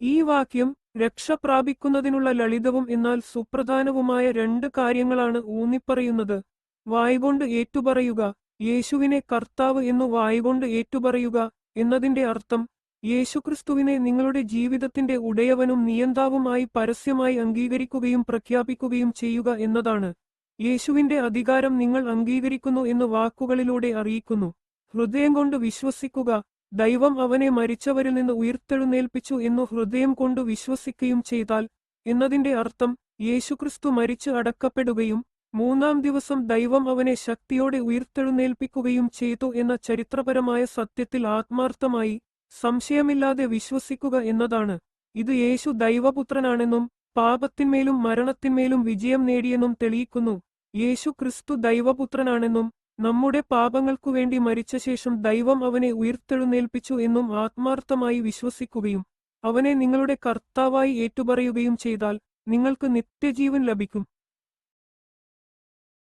ഈ വാക്യം രക്ഷ പ്രാപിക്കുന്നതിനുള്ള ലളിതവും എന്നാൽ സുപ്രധാനവുമായ രണ്ട് കാര്യങ്ങളാണ് ഊന്നിപ്പറയുന്നത്. വായ്കൊണ്ട് ഏറ്റുപറയുക യേശുവിനെ കർത്താവ് എന്നു വായ്കൊണ്ട് ഏറ്റുപറയുക എന്നതിന്റെ അർത്ഥം യേശുക്രിസ്തുവിനെ നിങ്ങളുടെ ജീവിതത്തിന്റെ ഉടയവനും നിയന്താവുമായി പരസ്യമായി അംഗീകരിക്കുകയും പ്രഖ്യാപിക്കുകയും ചെയ്യുക എന്നതാണ്. യേശുവിന്റെ അധികാരം നിങ്ങൾ അംഗീകരിക്കുന്നു എന്ന് വാക്കുകളിലൂടെ അറിയിക്കുന്നു. ഹൃദയം കൊണ്ട് വിശ്വസിക്കുക ദൈവം അവനെ മരിച്ചവരിൽ നിന്ന് ഉയർത്തെഴുന്നേൽപ്പിച്ചു എന്നു ഹൃദയം കൊണ്ട് വിശ്വസിക്കുകയും ചെയ്താൽ എന്നതിന്റെ അർത്ഥം യേശുക്രിസ്തു മരിച്ച് അടക്കപ്പെടുകയും മൂന്നാം ദിവസം ദൈവം അവനെ ശക്തിയോടെ ഉയർത്തെഴുന്നേൽപ്പിക്കുകയും ചെയ്തു എന്ന ചരിത്രപരമായ സത്യത്തിൽ ആത്മാർത്ഥമായി സംശയമില്ലാതെ വിശ്വസിക്കുക എന്നതാണ്. ഇത് യേശു ദൈവപുത്രനാണെന്നും പാപത്തിന്മേലും മരണത്തിന്മേലും വിജയം നേടിയെന്നും തെളിയിക്കുന്നു. യേശു ക്രിസ്തു ദൈവപുത്രനാണെന്നും നമ്മുടെ പാപങ്ങൾക്കു വേണ്ടി മരിച്ച ശേഷം ദൈവം അവനെ ഉയർത്തെഴുന്നേൽപ്പിച്ചു എന്നും ആത്മാർത്ഥമായി വിശ്വസിക്കുകയും അവനെ നിങ്ങളുടെ കർത്താവായി ഏറ്റുപറയുകയും ചെയ്താൽ നിങ്ങൾക്ക് നിത്യജീവൻ ലഭിക്കും.